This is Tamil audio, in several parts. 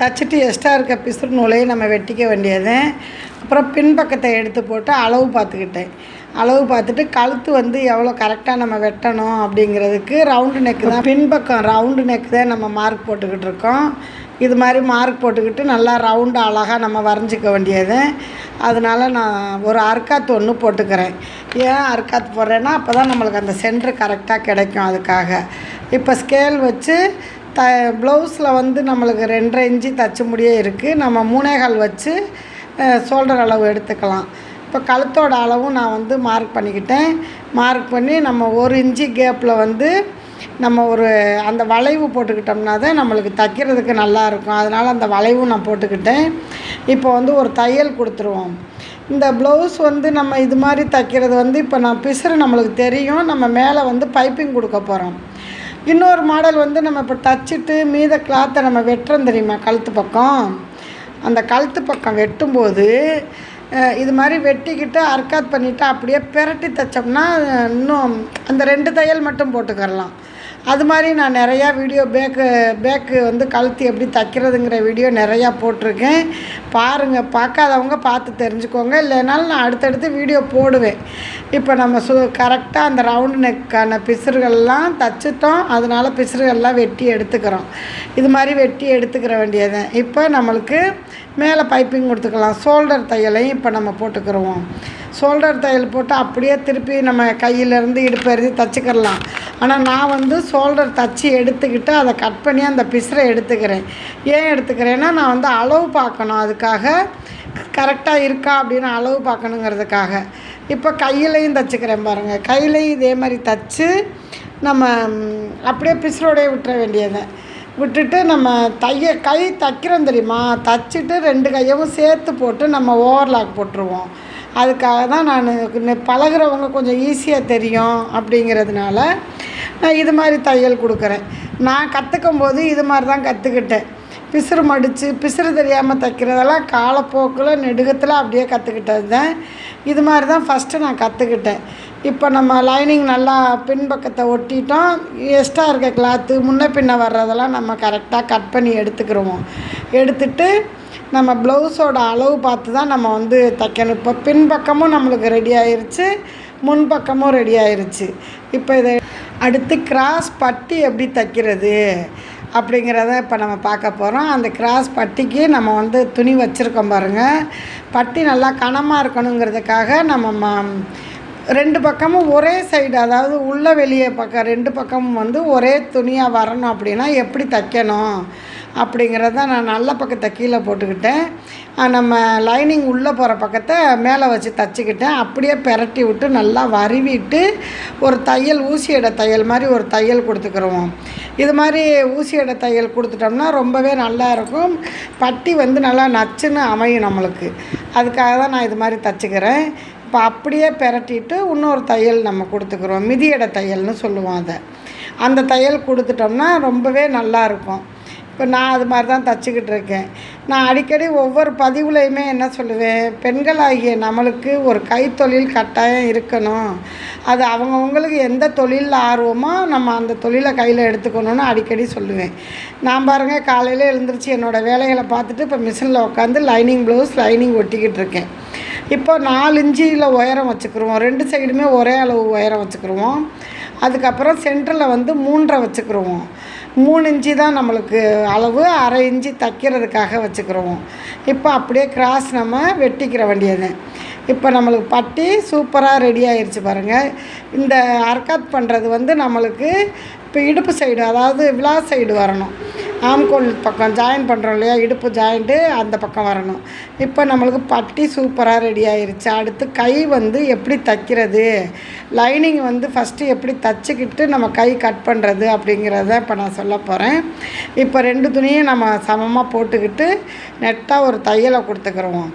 தச்சுட்டு எக்ஸ்ட்ரா இருக்க பிசுறு நூலையும் நம்ம வெட்டிக்க வேண்டியது. அப்புறம் பின்பக்கத்தை எடுத்து போட்டு அளவு பார்த்துக்கிட்டேன். அளவு பார்த்துட்டு கழுத்து வந்து எவ்வளோ கரெக்டாக நம்ம வெட்டணும் அப்படிங்கிறதுக்கு ரவுண்டு நெக்கு தான். பின்பக்கம் ரவுண்டு நெக்கு தான் நம்ம மார்க் போட்டுக்கிட்டு இருக்கோம். இது மாதிரி மார்க் போட்டுக்கிட்டு நல்லா ரவுண்டு அழகாக நம்ம வரைஞ்சிக்க வேண்டியது. அதனால நான் ஒரு அர்க்காத்து ஒன்று போட்டுக்கிறேன். ஏன் அர்க்காத்து போடுறேன்னா அப்போ தான் நம்மளுக்கு அந்த சென்ட்ரு கரெக்டாக கிடைக்கும் அதுக்காக. இப்போ ஸ்கேல் வச்சு த ப்ளவுஸில் வந்து நம்மளுக்கு ரெண்டரை இன்ச்சு தச்சு முடியே இருக்குது நம்ம மூணேகால் வச்சு ஷோல்டர் அளவு எடுத்துக்கலாம். இப்போ கழுத்தோட அளவும் நான் வந்து மார்க் பண்ணிக்கிட்டேன். மார்க் பண்ணி நம்ம ஒரு இன்ச்சு கேப்பில் வந்து நம்ம ஒரு அந்த வளைவு போட்டுக்கிட்டோம்னா தான் நம்மளுக்கு தைக்கிறதுக்கு நல்லா இருக்கும். அதனால் அந்த வளைவும் நான் போட்டுக்கிட்டேன். இப்போ வந்து ஒரு தையல் கொடுத்துருவோம். இந்த ப்ளவுஸ் வந்து நம்ம இது மாதிரி தைக்கிறது வந்து இப்போ நான் பிசுறு நம்மளுக்கு தெரியும். நம்ம மேலே வந்து பைப்பிங் கொடுக்க போகிறோம் இன்னொரு மாடல் வந்து நம்ம இப்போ தச்சுட்டு மீத கிளாத்தை நம்ம வெட்டுறோம் தெரியுமா? கழுத்து பக்கம். அந்த கழுத்து பக்கம் வெட்டும்போது இது மாதிரி வெட்டிக்கிட்டு அர்க்காத் பண்ணிவிட்டு அப்படியே பிரட்டி தைச்சோம்னா இன்னும் அந்த ரெண்டு தையல் மட்டும் போட்டுக்கரலாம் அது மாதிரி நான் நிறையா வீடியோ பேக்கு பேக்கு வந்து கழுத்து எப்படி தைக்கிறதுங்கிற வீடியோ நிறையா போட்டிருக்கேன். பாருங்கள் பார்க்காதவங்க பார்த்து தெரிஞ்சுக்கோங்க. இல்லைனாலும் நான் அடுத்தடுத்து வீடியோ போடுவேன். இப்போ நம்ம சு கரெக்டாக அந்த ரவுண்டு நெக்கான பிசுறுகள்லாம் தச்சுட்டோம். அதனால் பிசுறுகள்லாம் வெட்டி எடுத்துக்கிறோம். இது மாதிரி வெட்டி எடுத்துக்கிற வேண்டியது இப்போ நம்மளுக்கு மேலே பைப்பிங் கொடுத்துக்கலாம். ஷோல்டர் தையலையும் இப்போ நம்ம போட்டுக்கிறோம் ஷோல்டர் தையல் போட்டு அப்படியே திருப்பி நம்ம கையிலேருந்து இடுப்பு தச்சுக்கிடலாம் ஆனால் நான் வந்து ஷோல்டர் தச்சு எடுத்துக்கிட்டு அதை கட் பண்ணி அந்த பிசரை எடுத்துக்கிறேன். ஏன் எடுத்துக்கிறேன்னா நான் வந்து அளவு பார்க்கணும். அதுக்காக கரெக்டாக இருக்கா அப்படின்னு அளவு பார்க்கணுங்கிறதுக்காக. இப்போ கையிலையும் தச்சுக்கிறேன் பாருங்கள் கையிலையும் இதே மாதிரி தச்சு நம்ம அப்படியே பிசுரோடையே விட்டுற வேண்டியதை. விட்டுட்டு நம்ம தைய கை தைக்கிறோம் தெரியுமா? தச்சுட்டு ரெண்டு கையவும் சேர்த்து போட்டு நம்ம ஓவர்லாக் போட்டுருவோம். அதுக்காக தான் நான் பழகுறவங்க கொஞ்சம் ஈஸியாக தெரியும் அப்படிங்கிறதுனால நான் இது மாதிரி தையல் கொடுக்குறேன். நான் கற்றுக்கும் போது இது மாதிரி தான் கற்றுக்கிட்டேன் பிசுறு மடித்து பிசுறு தெரியாமல் தைக்கிறதெல்லாம் காலப்போக்கில் நெடுகத்தில் அப்படியே கற்றுக்கிட்டது தான் இது மாதிரி தான் ஃபஸ்ட்டு நான் கற்றுக்கிட்டேன் இப்போ நம்ம லைனிங் நல்லா பின்பக்கத்தை ஒட்டிட்டோம். எக்ஸ்ட்ரா இருக்க கிளாத்து முன்ன பின்ன வர்றதெல்லாம் நம்ம கரெக்டாக கட் பண்ணி எடுத்துக்கிருவோம். எடுத்துட்டு நம்ம ப்ளவுஸோட அளவு பார்த்து தான் நம்ம வந்து தைக்கணும். இப்போ பின்பக்கமும் நம்மளுக்கு ரெடி ஆயிடுச்சு முன்பக்கமும் ரெடி ஆயிடுச்சு இப்போ இதை அடுத்து கிராஸ் பட்டி எப்படி தைக்கிறது அப்படிங்கிறத இப்போ நம்ம பார்க்க போகிறோம் அந்த கிராஸ் பட்டிக்கு நம்ம வந்து துணி வச்சுருக்கோம் பாருங்கள் பட்டி நல்லா கனமாக இருக்கணுங்கிறதுக்காக நம்ம ம- ரெண்டு பக்கமும் ஒரே சைடு அதாவது உள்ள வெளியே பக்கம் ரெண்டு பக்கமும் வந்து ஒரே துணியாக வரணும் அப்படின்னா எப்படி தைக்கணும் அப்படிங்கிறத நான் நல்ல பக்கத்தை கீழே போட்டுக்கிட்டேன். நம்ம லைனிங் உள்ளே போகிற பக்கத்தை மேலே வச்சு தச்சுக்கிட்டேன். அப்படியே பெரட்டி விட்டு நல்லா வரிவிட்டு ஒரு தையல் ஊசியடை தையல் மாதிரி ஒரு தையல் கொடுத்துக்கிறோம் இது மாதிரி ஊசியடை தையல் கொடுத்துட்டோம்னா ரொம்பவே நல்லா இருக்கும். பட்டி வந்து நல்லா நச்சுன்னு அமையும் நம்மளுக்கு. அதுக்காக தான் நான் இது மாதிரி தச்சுக்கிறேன். இப்போ அப்படியே பெரட்டிட்டு இன்னொரு தையல் நம்ம கொடுத்துக்குறோம். மிதியடை தையல்னு சொல்லுவோம் அதை. அந்த தையல் கொடுத்துட்டோம்னா ரொம்பவே நல்லா இருக்கும். இப்போ நான் அது மாதிரி தான் தச்சுக்கிட்டு இருக்கேன். நான் அடிக்கடி ஒவ்வொரு பதிவுலையுமே என்ன சொல்லுவேன்? பெண்களாகிய நம்மளுக்கு ஒரு கைத்தொழில் கட்டாயம் இருக்கணும். அது அவங்கவுங்களுக்கு எந்த தொழிலில் ஆர்வமோ நம்ம அந்த தொழிலை கையில் எடுத்துக்கணும்னு அடிக்கடி சொல்லுவேன். நான் பாருங்கள் காலையில் எழுந்திரிச்சு என்னோடய வேலைகளை பார்த்துட்டு இப்போ மிஷினில் உட்காந்து லைனிங் ப்ளவுஸ் லைனிங் ஒட்டிக்கிட்டு இருக்கேன். இப்போ நாலு இன்ச்சில் உயரம் வச்சுக்கிருவோம். ரெண்டு சைடுமே ஒரே அளவு உயரம் வச்சுக்கிருவோம். அதுக்கப்புறம் சென்டரில் வந்து மூன்றரை வச்சுக்கிருவோம். மூணு இன்ச்சி தான் நம்மளுக்கு அளவு அரை இஞ்சி தைக்கிறதுக்காக வச்சுக்கிருவோம். இப்போ அப்படியே கிராஸ் நம்ம வெட்டிக்கிற வேண்டியது. இப்போ நம்மளுக்கு பட்டி சூப்பராக ரெடி ஆயிடுச்சு பாருங்கள் இந்த அர்க்காத் பண்ணுறது வந்து நம்மளுக்கு இப்போ இடுப்பு சைடு அதாவது விழா சைடு வரணும். ஆம்கோல் பக்கம் ஜாயின் பண்ணுறோம் இல்லையா? இடுப்பு ஜாயிண்ட்டு அந்த பக்கம் வரணும். இப்போ நம்மளுக்கு பட்டி சூப்பராக ரெடி ஆயிருச்சு. அடுத்து கை வந்து எப்படி தைக்கிறது? லைனிங் வந்து ஃபஸ்ட்டு எப்படி தச்சுக்கிட்டு நம்ம கை கட் பண்ணுறது அப்படிங்கிறத இப்போ நான் சொல்ல போகிறேன் இப்போ ரெண்டு துணியும் நம்ம சமமாக போட்டுக்கிட்டு நெட்டாக ஒரு தையலை கொடுத்துக்கிறோம்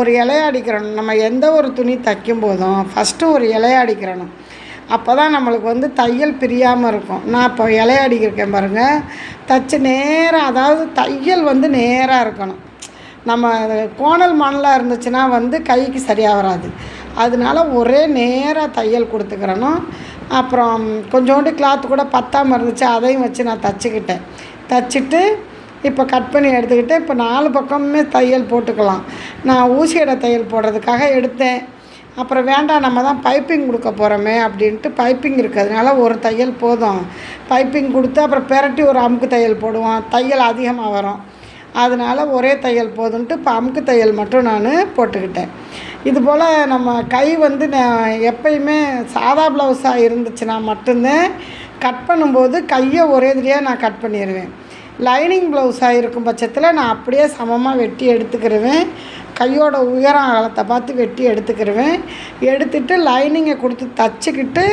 ஒரு இலைய அடிக்கிறணும். நம்ம எந்த ஒரு துணி தைக்கும் போதும் ஃபஸ்ட்டு ஒரு இலைய அடிக்கிறணும். அப்போ தான் நம்மளுக்கு வந்து தையல் பிரியாமல் இருக்கும். நான் இப்போ இலையாடிக்கிருக்கேன் பாருங்கள் தச்சு நேராக அதாவது தையல் வந்து நேராக இருக்கணும். நம்ம கோணல் மணலாக இருந்துச்சுன்னா வந்து கைக்கு சரியாக வராது. அதனால ஒரே நேராக தையல் கொடுத்துக்கிறணும். அப்புறம் கொஞ்சோண்டு கிளாத் கூட பத்தாமல் இருந்துச்சு அதையும் வச்சு நான் தச்சுக்கிட்டேன். தச்சுட்டு இப்போ கட் பண்ணி எடுத்துக்கிட்டு இப்போ நாலு பக்கமுமே தையல் போட்டுக்கலாம். நான் ஊசியடை தையல் போடுறதுக்காக எடுத்தேன். அப்புறம் வேண்டாம் நம்ம தான் பைப்பிங் கொடுக்க போகிறோமே அப்படின்ட்டு பைப்பிங் இருக்கிறதுனால ஒரு தையல் போதும். பைப்பிங் கொடுத்து அப்புறம் பெரட்டி ஒரு அமுக்கு தையல் போடுவோம். தையல் அதிகமாக வரும். அதனால் ஒரே தையல் போதுன்ட்டு இப்போ அமுக்கு தையல் மட்டும் நான் போட்டுக்கிட்டேன். இது போல் நம்ம கை வந்து நான் எப்பயுமே சாதா ப்ளவுஸாக இருந்துச்சுன்னா மட்டும்தான் கட் பண்ணும்போது கையை ஒரே இதுலேயே நான் கட் பண்ணிடுவேன் லைனிங் ப்ளவுஸாக இருக்கும் பட்சத்தில் நான் அப்படியே சமமாக வெட்டி எடுத்துக்கிடுவேன் கையோட உயரம் அகலத்தை பார்த்து வெட்டி எடுத்துக்கிருவேன். எடுத்துட்டு லைனிங்கை கொடுத்து தச்சுக்கிட்டு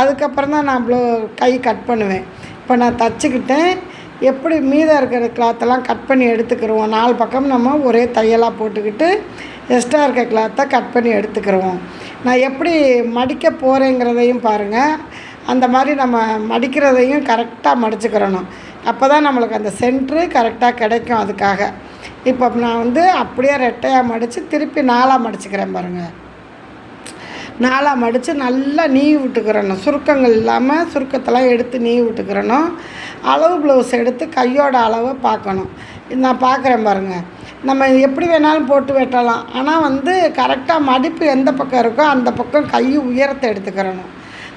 அதுக்கப்புறம் தான் நான் ப்ளோ கை கட் பண்ணுவேன். இப்போ நான் தச்சுக்கிட்டேன். எப்படி மீதம் இருக்கிற கிளாத்தெல்லாம் கட் பண்ணி எடுத்துக்கிருவோம். நாலு பக்கம் நம்ம ஒரே தையலாக போட்டுக்கிட்டு எக்ஸ்ட்ரா இருக்க கிளாத்தை கட் பண்ணி எடுத்துக்கிருவோம். நான் எப்படி மடிக்க போகிறேங்கிறதையும் பாருங்கள் அந்த மாதிரி நம்ம மடிக்கிறதையும் கரெக்டாக மடிச்சுக்கிறணும் அப்போ தான் நம்மளுக்கு அந்த சென்ட்ரு கரெக்டாக கிடைக்கும் அதுக்காக. இப்போ நான் வந்து அப்படியே ரெட்டையாக மடித்து திருப்பி நாலாக மடிச்சுக்கிறேன் பாருங்கள் நாலாக மடித்து நல்லா நீவி விட்டுக்கிறணும். சுருக்கங்கள் இல்லாமல் சுருக்கத்தெல்லாம் எடுத்து நீவி விட்டுக்கிறணும். அளவு ப்ளவுஸ் எடுத்து கையோட அளவை பார்க்கணும். நான் பார்க்குறேன் பாருங்கள் நம்ம எப்படி வேணாலும் போட்டு வெட்டலாம். ஆனால் வந்து கரெக்டாக மடிப்பு எந்த பக்கம் இருக்கோ அந்த பக்கம் கை உயரத்தை எடுத்துக்கிறணும்.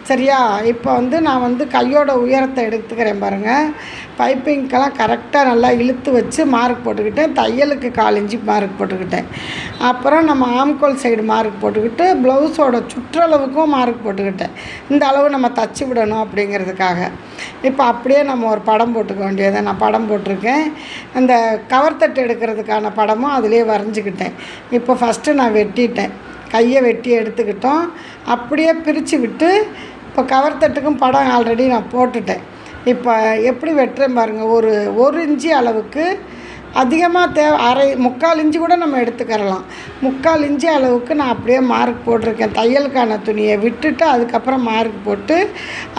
சரியா? இப்போ வந்து நான் வந்து கையோட உயரத்தை எடுத்துக்கிறேன் பாருங்கள் பைப்பிங்க்கெல்லாம் கரெக்டாக நல்லா இழுத்து வச்சு மார்க் போட்டுக்கிட்டேன். தையலுக்கு கால் இஞ்சி மார்க் போட்டுக்கிட்டேன். அப்புறம் நம்ம ஆம்கோல் சைடு மார்க் போட்டுக்கிட்டு ப்ளவுஸோட சுற்றளவுக்கும் மார்க் போட்டுக்கிட்டேன். இந்த அளவு நம்ம தச்சு விடணும் அப்படிங்கிறதுக்காக. இப்போ அப்படியே நம்ம ஒரு படம் போட்டுக்க வேண்டியதை நான் படம் போட்டிருக்கேன். அந்த கவர் தட்டு எடுக்கிறதுக்கான படமும் அதிலே வரைஞ்சிக்கிட்டேன். இப்போ ஃபஸ்ட்டு நான் வெட்டிட்டேன். கையை வெட்டி எடுத்துக்கிட்டோம். அப்படியே பிரித்து விட்டு இப்போ கவர் தட்டுக்கும் படம் ஆல்ரெடி நான் போட்டுட்டேன். இப்போ எப்படி வெட்டுறேன் பாருங்கள் ஒரு ஒரு இன்ச்சு அளவுக்கு அதிகமாக தேவை அரை முக்கால் இஞ்சி கூட நம்ம எடுத்துக்கிறலாம். முக்கால் இஞ்சி அளவுக்கு நான் அப்படியே மார்க் போட்டிருக்கேன். தையலுக்கான துணியை விட்டுட்டு அதுக்கப்புறம் மார்க் போட்டு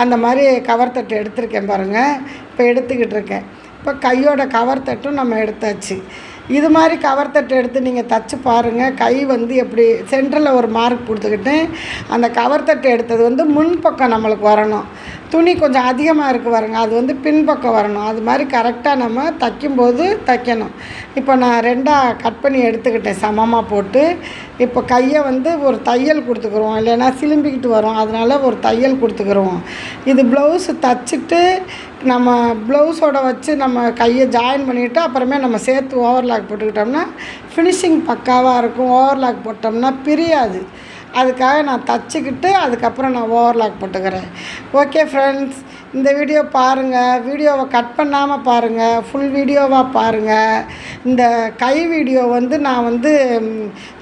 அந்த மாதிரி கவர் தட்டு எடுத்திருக்கேன் பாருங்கள் இப்போ எடுத்துக்கிட்டு இருக்கேன். இப்போ கையோட கவர் தட்டும் நம்ம எடுத்தாச்சு. இது மாதிரி கவர் தட்டு எடுத்து நீங்கள் தச்சு பாருங்கள் கை வந்து எப்படி சென்டரில் ஒரு மார்க் கொடுத்துக்கிட்டு அந்த கவர் தட்டு எடுத்தது வந்து முன்பக்கம் நம்மளுக்கு வரணும். துணி கொஞ்சம் அதிகமாக இருக்குது பாருங்க. அது வந்து பின்பக்கம் வரணும். அது மாதிரி கரெக்டாக நம்ம தைக்கும்போது தைக்கணும். இப்போ நான் ரெண்டாக கட் பண்ணி எடுத்துக்கிட்டேன். சமமாக போட்டு. இப்போ கையை வந்து ஒரு தையல் கொடுத்துக்குருவோம் இல்லைன்னா சிலும்பிக்கிட்டு வரும். அதனால ஒரு தையல் கொடுத்துக்குருவோம் இது ப்ளவுஸு தச்சுட்டு நம்ம ப்ளவுஸோட வச்சு நம்ம கையை ஜாயின் பண்ணிவிட்டு அப்புறமே நம்ம சேர்த்து ஓவர்லாக் போட்டுக்கிட்டோம்னா ஃபினிஷிங் பக்காவாக இருக்கும். ஓவர்லாக் போட்டோம்னா பிரியாது. அதுக்காக நான் தச்சுக்கிட்டு அதுக்கப்புறம் நான் ஓவர்லாக் போட்டுக்கிறேன். ஓகே ஃப்ரெண்ட்ஸ் இந்த வீடியோ பாருங்கள் வீடியோவை கட் பண்ணாமல் பாருங்கள் ஃபுல் வீடியோவாக பாருங்கள் இந்த கை வீடியோ வந்து நான் வந்து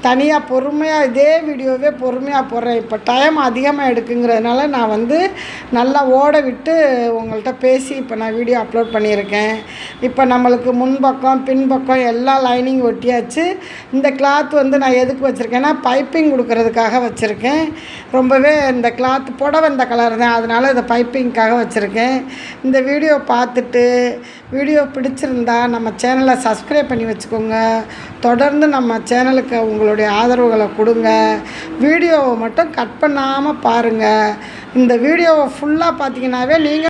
தனியாக பொறுமையாக இதே வீடியோவே பொறுமையாக போடுறேன். இப்போ டைம் அதிகமாக எடுக்குங்கிறதுனால நான் வந்து நல்லா ஓட விட்டு உங்கள்கிட்ட பேசி இப்போ நான் வீடியோ அப்லோட் பண்ணியிருக்கேன். இப்போ நம்மளுக்கு முன்பக்கம் பின்பக்கம் எல்லா லைனிங் ஒட்டியாச்சு. இந்த கிளாத் வந்து நான் எதுக்கு வச்சுருக்கேன்னா பைப்பிங் கொடுக்கறதுக்காக வச்சுருக்கேன். ரொம்பவே இந்த கிளாத் புடவை இந்த கலர் தான். அதனால் இதை பைப்பிங்க்காக வச்சுருக்கேன். இந்த வீடியோ பார்த்துட்டு வீடியோ பிடிச்சிருந்தா நம்ம சேனலை சப்ஸ்கிரைப் பண்ணி வச்சுக்கோங்க. தொடர்ந்து நம்ம சேனலுக்கு உங்களுடைய ஆதரவுகளை கொடுங்க. வீடியோவை மட்டும் கட் பண்ணாமல் பாருங்கள் இந்த வீடியோவை ஃபுல்லாக பார்த்தீங்கன்னாவே நீங்கள்